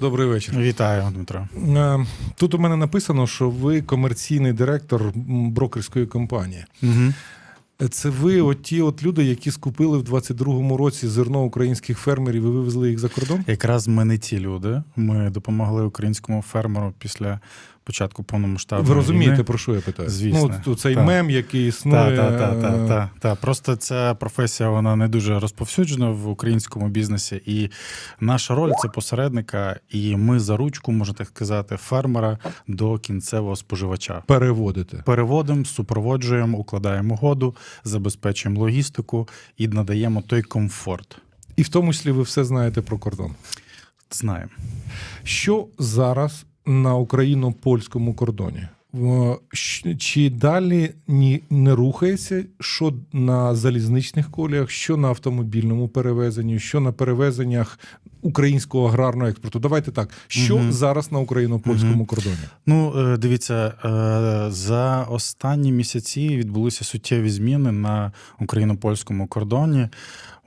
Добрий вечір. Вітаю, Дмитро. Е, Тут у мене написано, що ви комерційний директор брокерської компанії. Угу. Це ви, от ті от люди, які скупили в 22-му році зерно українських фермерів і вивезли їх за кордон? Якраз ми не ті люди. Ми допомогли українському фермеру після початку повномасштабної Ви розумієте, війни. про що я питаю? Звісно. Ну, цей Так. мем, який Та, існує. та, та, та, е, та, та. Просто ця професія вона не дуже розповсюджена в українському бізнесі, і наша роль це посередника, і ми за ручку, можна так сказати, фермера до кінцевого споживача. Переводити. Переводимо, супроводжуємо, укладаємо угоду, забезпечуємо логістику і надаємо той комфорт. І в тому числі ви все знаєте про кордон. Знаємо. Що зараз на україно-польському кордоні? Чи далі ні, не рухається, що на залізничних коліях, що на автомобільному перевезенні, що на перевезеннях українського аграрного експорту? Давайте так. Що Мгм. зараз на україно-польському Мгм. кордоні? Ну, е, дивіться, е, за останні місяці відбулися суттєві зміни на україно-польському кордоні.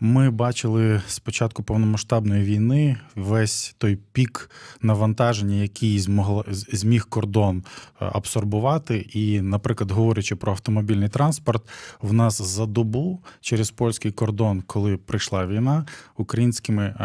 Ми бачили з початку повномасштабної війни весь той пік навантаження, який змогла зміг кордон е, абсорбувати. І, наприклад, говорячи про автомобільний транспорт, в нас за добу через польський кордон, коли прийшла війна, українськими е,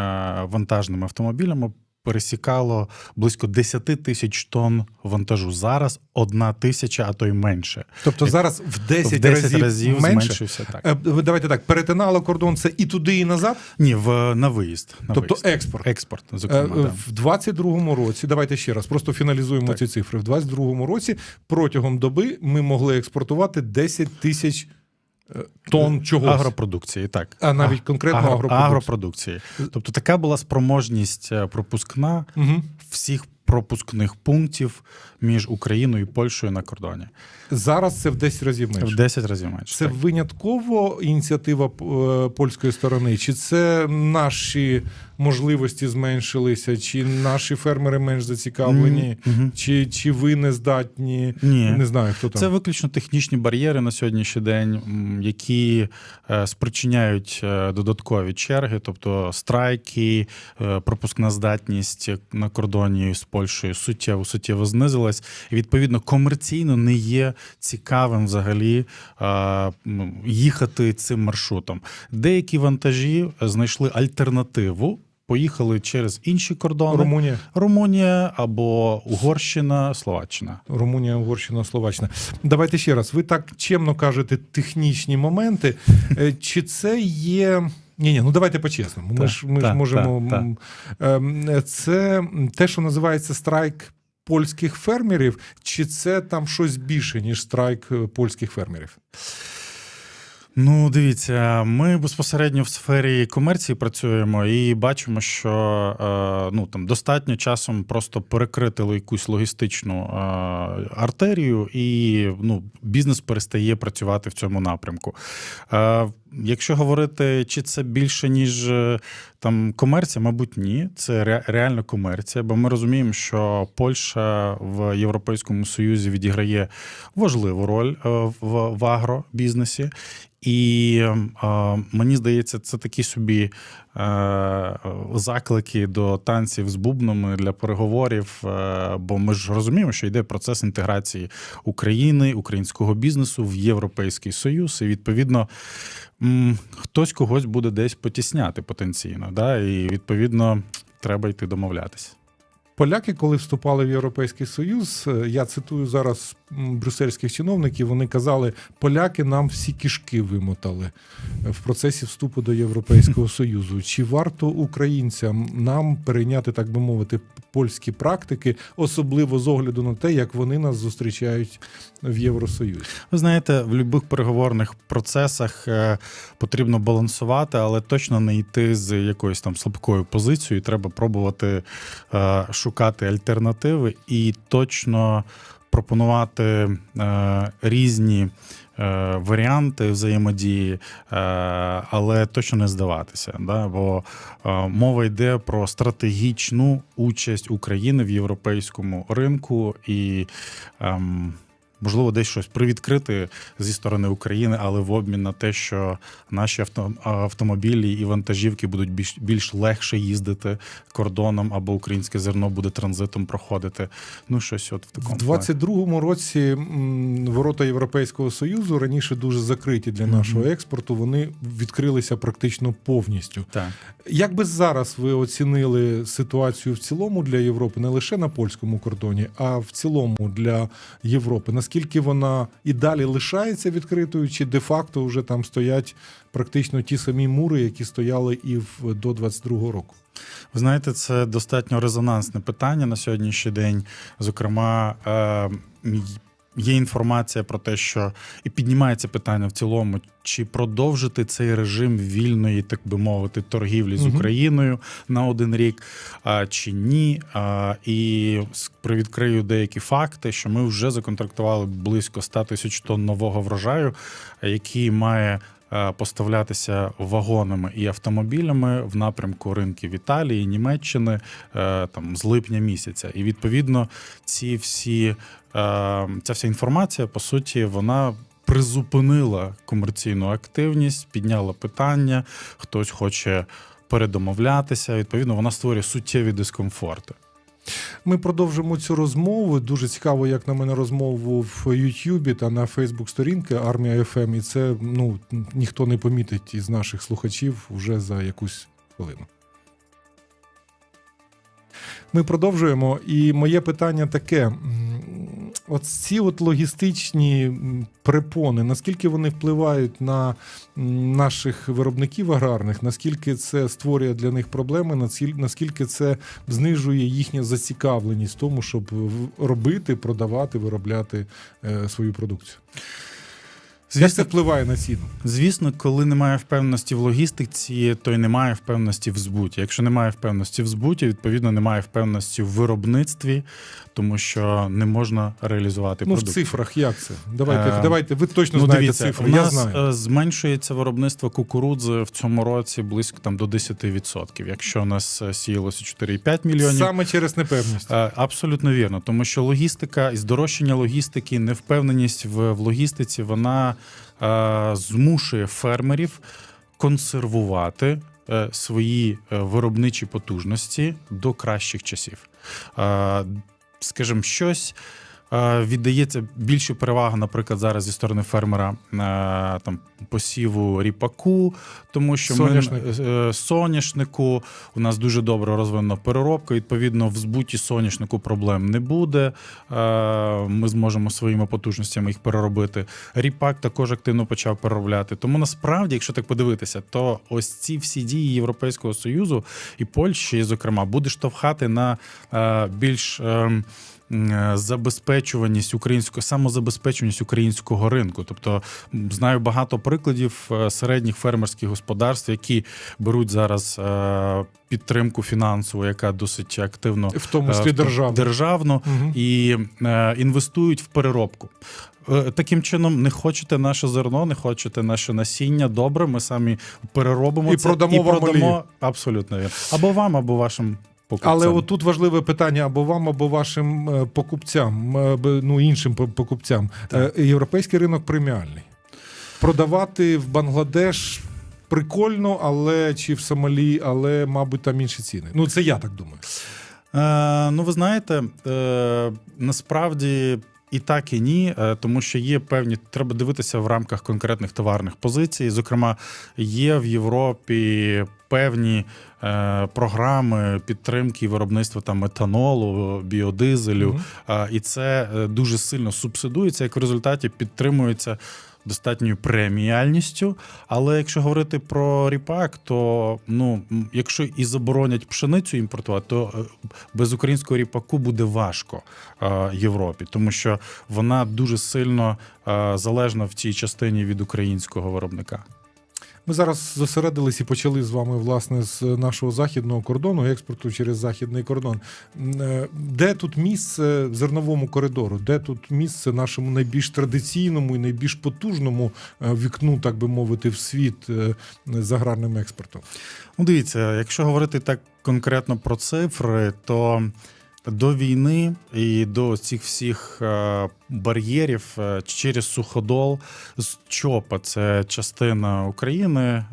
вантажними автомобілями пересікало близько 10 тисяч тонн вантажу. Зараз одна тисяча, а то й менше. Тобто зараз в 10, в 10 разів, разів, менше. зменшився так. Е, Давайте так, перетинало кордон це і туди, і назад. Ні, в на виїзд. На Тобто виїзд. експорт. експорт, Е, зокрема. да. В 22-му році, давайте ще раз, просто фіналізуємо Так. ці цифри. В 22-му році протягом доби ми могли експортувати 10 тисяч е, тонн чогось. Агропродукції, так. А навіть конкретно Агро- агропродукції. агропродукції. Тобто така була спроможність е, пропускна Угу. всіх пропускних пунктів між Україною і Польщею на кордоні. Зараз це в 10 разів менше. В 10 разів менше. Це так. винятково ініціатива е, польської сторони, чи це наші можливості зменшилися, чи наші фермери менш зацікавлені, Мгм. чи, чи ви не здатні? Ні. Не знаю, хто там. Це виключно технічні бар'єри на сьогоднішній день, які е, спричиняють е, додаткові черги, тобто страйки, е, пропускна здатність на кордоні з Польщею суттєво суттєво знизилась. І відповідно комерційно не є цікавим взагалі їхати цим маршрутом. Деякі вантажі знайшли альтернативу. Поїхали через інші кордони Румунія. Румунія або Угорщина, Словаччина. Румунія, Угорщина, Словаччина. Давайте ще раз. Ви так чемно кажете технічні моменти. Е, Чи це є. Ні, ні, ну давайте по-чесному. Ми ж ми ж можемо. так, м, ем, Це те, що називається страйк польських фермерів, чи це там щось більше, ніж страйк е, польських фермерів? Ну, дивіться, ми безпосередньо в сфері комерції працюємо і бачимо, що е, ну там достатньо часом просто перекрити якусь логістичну е, артерію, і ну, бізнес перестає працювати в цьому напрямку. Е, Якщо говорити, чи це більше ніж там комерція, мабуть, ні. Це ре- реально комерція, бо ми розуміємо, що Польща в Європейському Союзі відіграє важливу роль в, в агробізнесі. І е, мені здається, це такі собі е, заклики до танців з бубнами для переговорів. Е, бо ми ж розуміємо, що йде процес інтеграції України, українського бізнесу в Європейський Союз, і відповідно м, хтось когось буде десь потісняти потенційно. Да? І відповідно треба йти домовлятися. Поляки, коли вступали в Європейський Союз, е, я цитую зараз брюссельських чиновників, вони казали, поляки нам всі кишки вимотали в процесі вступу до Європейського Союзу. Чи варто українцям нам перейняти, так би мовити, польські практики, особливо з огляду на те, як вони нас зустрічають в Євросоюзі? Ви знаєте, в будь-яких переговорних процесах е, потрібно балансувати, але точно не йти з якоюсь там слабкою позицією. Треба пробувати е, шукати альтернативи і точно пропонувати е, різні. е, Варіанти взаємодії, е, але точно не здаватися. Да? Бо мова йде про стратегічну участь України в європейському ринку, і ем, можливо, десь щось привідкрити зі сторони України, але в обмін на те, що наші авто, автомобілі і вантажівки будуть більш, більш легше їздити кордоном, або українське зерно буде транзитом проходити. Ну, щось от в такому В плані. 22-му році ворота Європейського Союзу раніше дуже закриті для Мгм. нашого експорту. Вони відкрилися практично повністю. Так. Як би зараз ви оцінили ситуацію в цілому для Європи, не лише на польському кордоні, а в цілому для Європи? Наскільки вона і далі лишається відкритою, чи де-факто вже там стоять практично ті самі мури, які стояли і в до 22-го року? Ви знаєте, це достатньо резонансне питання на сьогоднішній день. Зокрема, е, є інформація про те, що і піднімається питання в цілому, чи продовжити цей режим вільної, так би мовити, торгівлі з Україною на один рік, а, чи ні. А, І привідкрию деякі факти, що ми вже законтрактували близько 100 тисяч тонн нового врожаю, який має поставлятися вагонами і автомобілями в напрямку ринків Італії, Німеччини е, там з липня місяця. І відповідно ці всі ця вся інформація, по суті, вона. Призупинила комерційну активність, підняла питання, хтось хоче передомовлятися. Відповідно, вона створює суттєві дискомфорти. Ми продовжимо цю розмову. Дуже цікаво, як на мене розмову в Ютубі та на Фейсбук сторінки Армія ФМ. І це ну ніхто не помітить із наших слухачів вже за якусь хвилину. Ми продовжуємо. І моє питання таке: от ці от логістичні м, перепони, наскільки вони впливають на наших виробників аграрних, наскільки це створює для них проблеми, наскіль- наскільки це знижує їхня зацікавленість в тому, щоб робити, продавати, виробляти е, свою продукцію. Як це впливає на ціну? Звісно, коли немає впевненості в логістиці, то й немає впевненості в збуті. Якщо немає впевненості в збуті, відповідно немає впевненості в виробництві, тому що не можна реалізувати Ну, в цифрах як це? Давайте, Е, давайте. Ви точно Ну, знаєте дивіться, цифри. у Я знаю. е, зменшується виробництво кукурудзи в цьому році близько там до 10%. Якщо у нас е, сіялося 4,5 мільйонів. Саме через непевність. Е, Абсолютно вірно, тому що логістика і здорожчання логістики, невпевненість в, в логістиці, вона змушує фермерів консервувати е, свої е, виробничі потужності до кращих часів. Е, скажімо, щось. Е, Віддається більше перевага, наприклад, зараз зі сторони фермера е, там посіву ріпаку, тому що Соняшник. ми е, соняшнику. У нас дуже добре розвинена переробка. Відповідно, в збуті соняшнику проблем не буде. Ми зможемо своїми потужностями їх переробити. Ріпак також активно почав переробляти. Тому насправді, якщо так подивитися, то ось ці всі дії Європейського союзу і Польщі, зокрема, буде штовхати на більш. М, Забезпечуваність українського самозабезпечуваність українського ринку, тобто знаю багато прикладів е, середніх фермерських господарств, які беруть зараз е, підтримку фінансову, яка досить активно В тому е, числі державна. державну Мгм. і е, інвестують в переробку. Е, Таким чином, не хочете наше зерно, не хочете наше насіння. Добре, ми самі переробимо І це продамо і продамо абсолютно вірно. або вам, або вашим покупцям. Але отут важливе питання або вам, або вашим е, покупцям, е, ну іншим покупцям. Так. Е, Європейський ринок преміальний. Продавати в Бангладеш прикольно, але чи в Сомалі, але, мабуть, там інші ціни. Ну, це я так думаю. Е, ну, ви знаєте, е, насправді. І так, і ні, е, тому що є певні, треба дивитися в рамках конкретних товарних позицій. Зокрема, є в Європі певні е, програми підтримки виробництва там метанолу, біодизелю, Мгм. А, І це е, дуже сильно субсидується, як в результаті підтримується достатньою преміальністю. Але якщо говорити про ріпак, то ну, якщо і заборонять пшеницю імпортувати, то е, без українського ріпаку буде важко е, Європі, тому що вона дуже сильно е, залежна в цій частині від українського виробника. Ми зараз зосередились і почали з вами власне з нашого західного кордону, експорту через західний кордон. Е, Де тут місце зерновому коридору? Де тут місце нашому найбільш традиційному і найбільш потужному е, вікну, так би мовити, в світ е, з аграрним експортом? Ну, дивіться, якщо говорити так конкретно про цифри, то до війни і до цих всіх е, бар'єрів е, через суходол з Чопа, це частина України, е,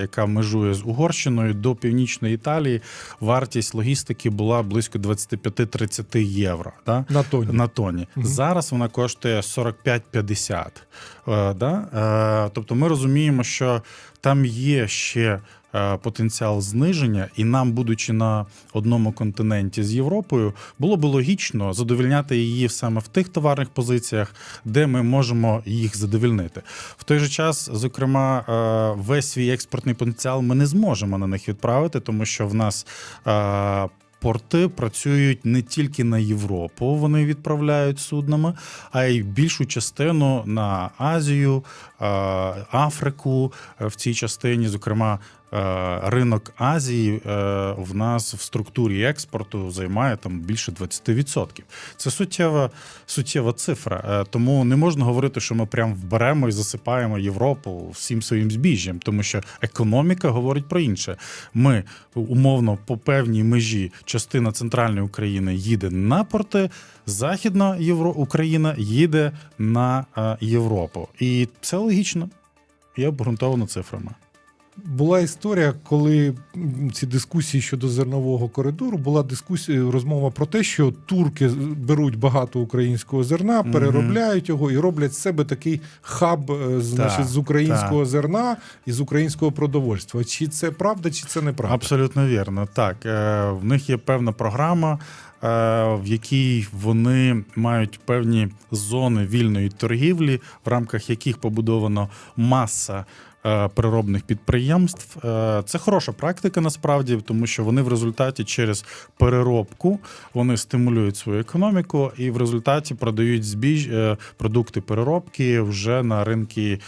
яка межує з Угорщиною до північної Італії. Вартість логістики була близько 25-30 євро. Да? На тоні. на тоні. Мгм. Зараз вона коштує 45-50. Е, да? тобто ми розуміємо, що там є ще потенціал зниження, і нам, будучи на одному континенті з Європою, було би логічно задовільняти її саме в тих товарних позиціях, де ми можемо їх задовільнити. В той же час, зокрема, е, весь свій експортний потенціал ми не зможемо на них відправити, тому що в нас. е, Порти працюють не тільки на Європу, вони відправляють суднами, а й більшу частину на Азію, е, Африку е, в цій частині, зокрема. Е, Ринок Азії е, в нас в структурі експорту займає там більше 20%. Це суттєва, суттєва цифра. Е, Тому не можна говорити, що ми прям вберемо і засипаємо Європу всім своїм збіжжям, тому що економіка говорить про інше. Ми умовно по певній межі частина центральної України їде на порти, західна Євро... Україна їде на Європу. І це логічно і обґрунтовано цифрами. Була історія, коли ці дискусії щодо зернового коридору була дискусія, розмова про те, що турки беруть багато українського зерна, переробляють його і роблять з себе такий хаб е, значить, з українського зерна і з українського продовольства. Чи це правда, чи це неправда? Абсолютно вірно. Так, е, в них є певна програма, е, в якій вони мають певні зони вільної торгівлі, в рамках яких побудовано маса. Е, Переробних підприємств. Е, це хороша практика насправді, тому що вони в результаті через переробку вони стимулюють свою економіку і в результаті продають збіж е, продукти переробки вже на ринки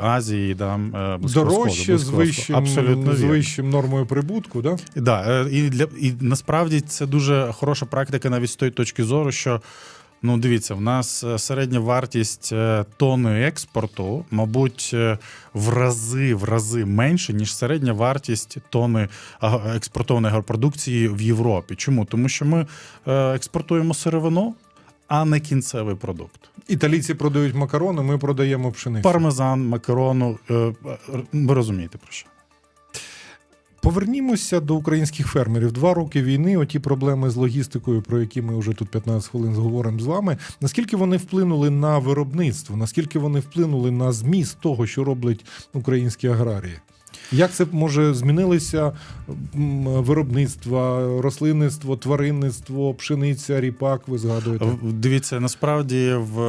Азії, Сходу, Дорожче з вищим, Абсолютно з вищим нормою прибутку, да? Да, і для і насправді це дуже хороша практика навіть з тої точки зору, що ну дивіться, в нас е, середня вартість е, тонни експорту, мабуть, е, в рази в рази менше, ніж середня вартість тонни експортованої агропродукції в Європі. Чому? Тому що ми експортуємо сировину, а не кінцевий продукт. Італійці продають макарони, ми продаємо пшеницю. Пармезан, макарону. Ви розумієте про що? Повернімося до українських фермерів. Два роки війни, оті проблеми з логістикою, про які ми вже тут 15 хвилин говоримо з вами. Наскільки вони вплинули на виробництво? Наскільки вони вплинули на зміст того, що роблять українські аграрії? Як це може змінилися м, виробництва, рослинництво, тваринництво, пшениця, ріпак? Ви згадуєте? Дивіться, насправді в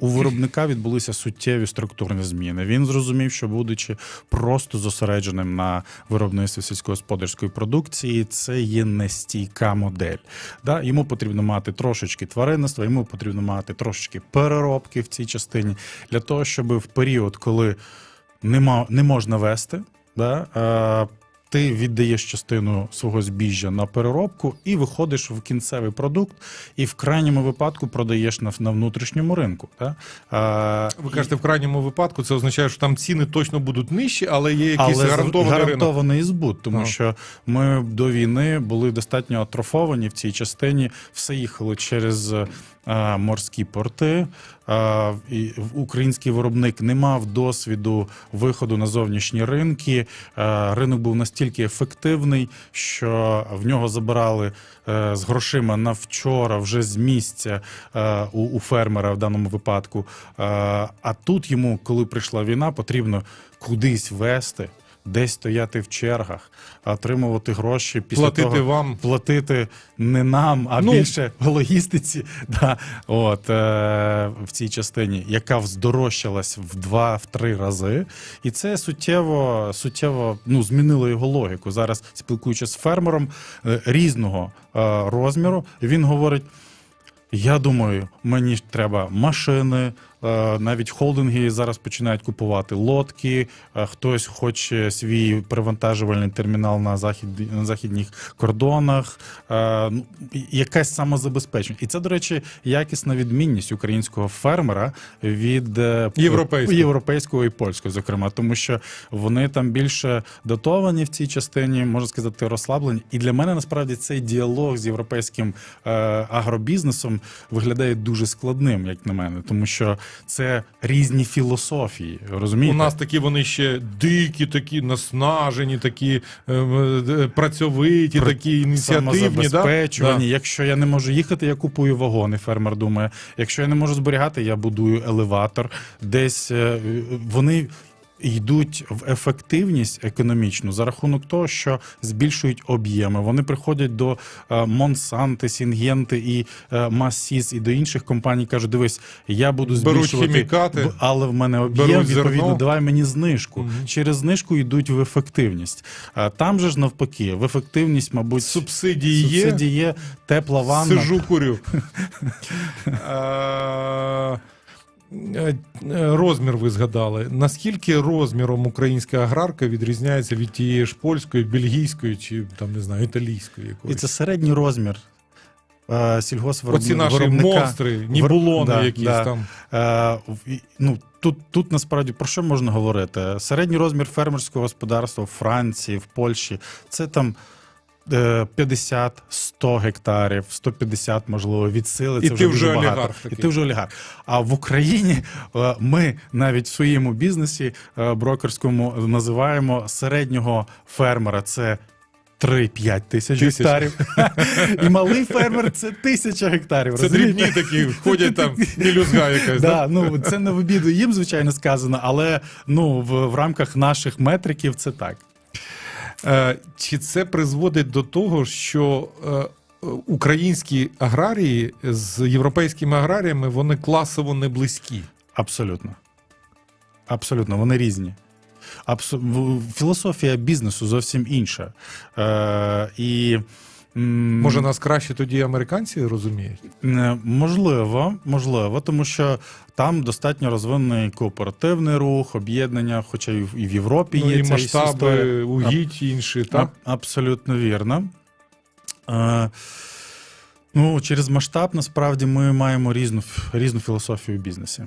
у виробника відбулися суттєві структурні зміни. Він зрозумів, що будучи просто зосередженим на виробництві сільськогосподарської продукції, це є нестійка модель. Да? Йому потрібно мати трошечки тваринництва, йому потрібно мати трошечки переробки в цій частині для того, щоб в період, коли нема, не можна вести, да, е, ти віддаєш частину свого збіжжя на переробку і виходиш в кінцевий продукт, і в крайньому випадку продаєш на, на внутрішньому ринку. Да? Е, Ви кажете, в крайньому випадку це означає, що там ціни точно будуть нижчі, але є якийсь але гарантований ринок. збут, тому Ага. що ми до війни були достатньо атрофовані в цій частині. Все їхало через морські порти. Е, український виробник не мав досвіду виходу на зовнішні ринки. Е, ринок був настільки ефективний, що в нього забирали е, з грошима на вчора вже з місця е, у, фермера в даному випадку. Е, а тут йому, коли прийшла війна, потрібно кудись вести, десь стояти в чергах, отримувати гроші після Платити того, вам. платити не нам, а Ну. більше логістиці. Да, от, е, в цій частині, яка здорожчалась в два-три рази. І це суттєво, суттєво ну, змінило його логіку. Зараз, спілкуючись з фермером е, різного е, розміру, він говорить. Я думаю, мені треба машини, Навіть холдинги зараз починають купувати лодки. е, Хтось хоче свій перевантажувальний термінал на захід на західних кордонах. Е, ну, Якесь самозабезпечення. І це, до речі, якісна відмінність українського фермера від е, Європейського. європейського і польського, зокрема, тому що вони там більше дотовані в цій частині, можна сказати, розслаблені. І для мене насправді цей діалог з європейським е, агробізнесом виглядає дуже складним, як на мене, тому що це різні філософії. Розумієте? У нас такі вони ще дикі, такі наснажені, такі е, е, працьовиті, При... такі ініціативні. Да? Да. Якщо я не можу їхати, я купую вагони. Фермер думає. Якщо я не можу зберігати, я будую елеватор. Десь е, вони. Йдуть в ефективність економічну за рахунок того, що збільшують об'єми. Вони приходять до е, Монсанти, Сінгенти і е, Массіс і до інших компаній. кажуть: дивись, я буду Беруть збільшувати, хімікати, але в мене об'єм відповідно. Давай мені знижку. Мгм. Через знижку йдуть в ефективність. А там же ж навпаки, в ефективність, мабуть, Субсидії субсидії є, тепла ванна. Сижу курю. Е, е, Розмір ви згадали. Наскільки розміром українська аграрка відрізняється від тієї ж польської, бельгійської чи там не знаю, італійської І це середній розмір е, Оці сільгоспвиробника. наші монстри, нібулони Да, якісь да. там. Е, ну, тут, тут насправді про що можна говорити? Середній розмір фермерського господарства в Франції, в Польщі це там. Е, 50-100 гектарів, 150, можливо, від сили. І це ти вже вже дуже багато. олігарх І ти вже олігарх. А в Україні е, ми навіть в своєму бізнесі е, брокерському називаємо середнього фермера. Це 3-5 тисяч Тисяч. гектарів. І малий фермер це тисяча гектарів. Це дрібні такі, ходять там, мілюзга якась. Да? Да, ну це не в обіду їм, звичайно, сказано, але ну в, в рамках наших метриків це так. Е, Чи це призводить до того, що е, українські аграрії з європейськими аграріями вони класово не близькі? Абсолютно. Абсолютно, вони різні. Абсо... Філософія бізнесу зовсім інша. Е, Може, нас краще тоді американці розуміють? Е, Можливо, можливо, тому що там достатньо розвинений кооперативний рух, об'єднання, хоча і в і Європі Ну, є і ця масштаби угідь інші, так? Абсолютно вірно. Е, ну, через масштаб насправді ми маємо різну, різну філософію в бізнесі.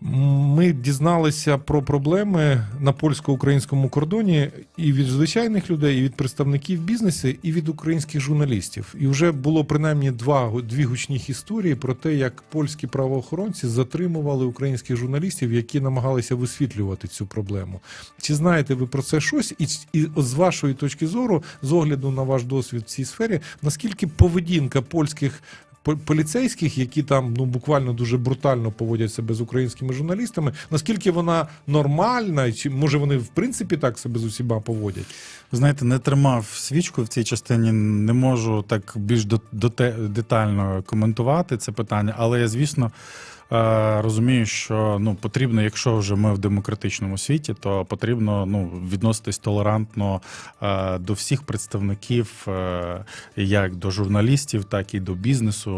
Ми дізналися про проблеми на польсько-українському кордоні і від звичайних людей, і від представників бізнесу, і від українських журналістів. І вже було принаймні два дві гучні історії про те, як польські правоохоронці затримували українських журналістів, які намагалися висвітлювати цю проблему. Чи знаєте ви про це щось? І, і з вашої точки зору, з огляду на ваш досвід в цій сфері, наскільки поведінка польських по- поліцейських, які там ну буквально дуже брутально поводять себе з українськими журналістами. Наскільки вона нормальна, чи може вони в принципі так себе з усіма поводять? Знаєте, не тримав свічку в цій частині, не можу так більш до, доте- детально коментувати це питання, але я, звісно, розумію, що ну, потрібно, якщо вже ми в демократичному світі, то потрібно ну, відноситись толерантно е, до всіх представників, е, як до журналістів, так і до бізнесу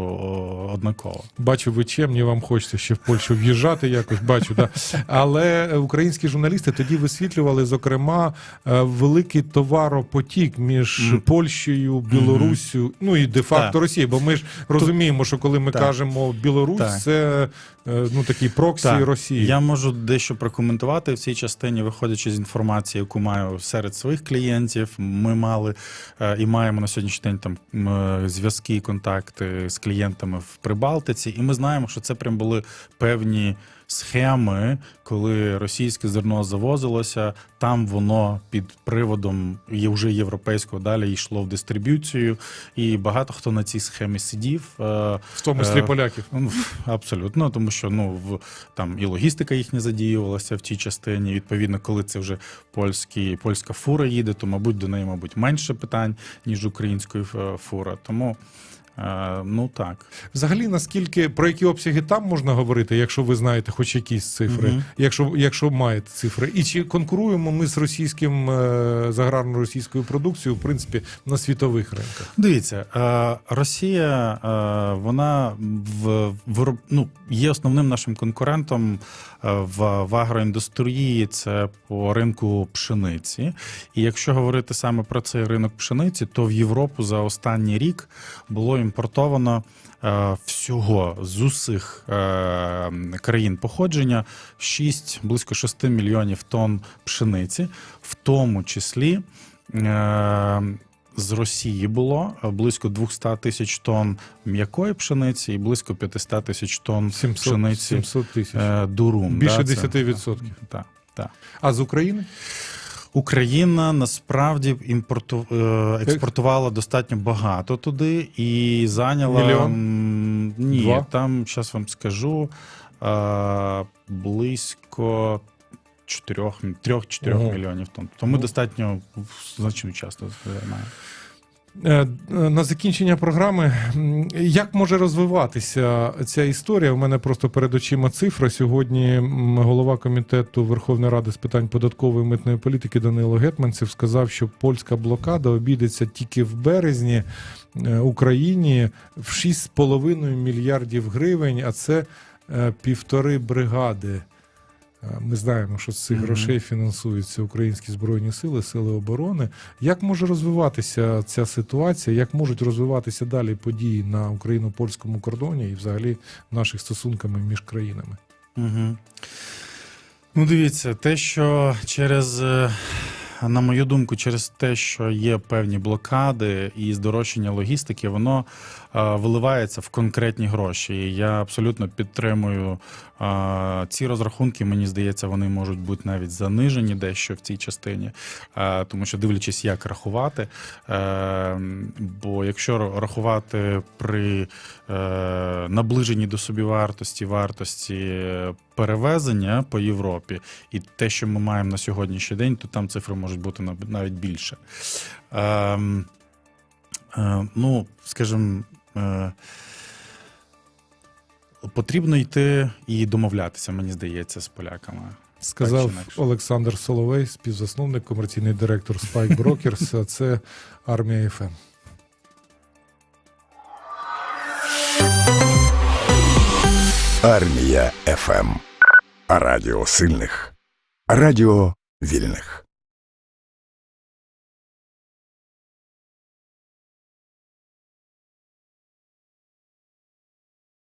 однаково. Бачу, ви чемні, вам хочеться ще в Польщу в'їжджати якось, бачу, да. Але українські журналісти тоді висвітлювали, зокрема, е, великий товаропотік між. Польщею, Білоруссю, ну і де-факто Так. Росією. Бо ми ж розуміємо, що коли ми Так. кажемо Білорусь, Так. це е, ну такі проксі Так. Росії. Я можу дещо прокоментувати в цій частині, виходячи з інформації, яку маю серед своїх клієнтів. Ми мали е, і маємо на сьогоднішній день там е, зв'язки і контакти з клієнтами в Прибалтиці, і ми знаємо, що це прям були певні. Схеми, коли російське зерно завозилося, там воно під приводом є вже європейського далі йшло в дистриб'юцію, і багато хто на цій схемі сидів. Е, в тому числі Е, поляків. Ну, абсолютно, тому що ну в там і логістика їхня задіювалася в цій частині. Відповідно, коли це вже польські, польська фура їде, то мабуть до неї, мабуть, менше питань ніж української е, фура. Тому Е, ну так. Взагалі, наскільки про які обсяги там можна говорити, якщо ви знаєте хоч якісь цифри, Мгм. якщо, якщо маєте цифри, і чи конкуруємо ми з російським е, з аграрно-російською продукцією, в принципі, на світових ринках? Дивіться, е, Росія е, вона в, в ну, є основним нашим конкурентом в, в агроіндустрії. Це по ринку пшениці. І якщо говорити саме про цей ринок пшениці, то в Європу за останній рік було імпортовано. е, Всього з усіх е, країн походження 6, близько 6 мільйонів тонн пшениці, в тому числі е, з Росії було близько 200 тисяч тонн м'якої пшениці і близько 500 тисяч тонн 700, пшениці 700 тисяч. е, дурум. Більше да, це- 10%. Так, так. А з України? Україна насправді імпорту... е, експортувала достатньо багато туди і зайняла Мільйон? ні, Два? там зараз вам скажу е, близько 4-4 угу. мільйонів тонн. Тому Ну. достатньо значну часто займає. Е, е, На закінчення програми, як може розвиватися ця історія? У мене просто перед очима цифра. Сьогодні голова комітету Верховної Ради з питань податкової і митної політики Данило Гетманцев сказав, що польська блокада обійдеться тільки в березні е, Україні в 6,5 мільярдів гривень, а це півтори бригади. Ми знаємо, що з цих Мгм. грошей фінансуються українські збройні сили, сили оборони. Як може розвиватися ця ситуація? Як можуть розвиватися далі події на україно-польському кордоні і взагалі наших стосунками між країнами? Угу. Ну, дивіться, те, що через, е, на мою думку, через те, що є певні блокади і здорожчання логістики, воно е, виливається в конкретні гроші. І я абсолютно підтримую е, ці розрахунки. Мені здається, вони можуть бути навіть занижені дещо в цій частині, е, тому що дивлячись, як рахувати. Бо якщо рахувати при наближенні до собівартості вартості перевезення по Європі, і те, що ми маємо на сьогоднішній день, то там цифри можуть бути навіть більше. Ем, е, ну, скажімо, е, потрібно йти і домовлятися, мені здається, з поляками. Сказав. Олександр Соловей, співзасновник, комерційний директор Spike Brokers, а це армія ФМ. Армія ФМ. Радіо сильних. Радіо вільних.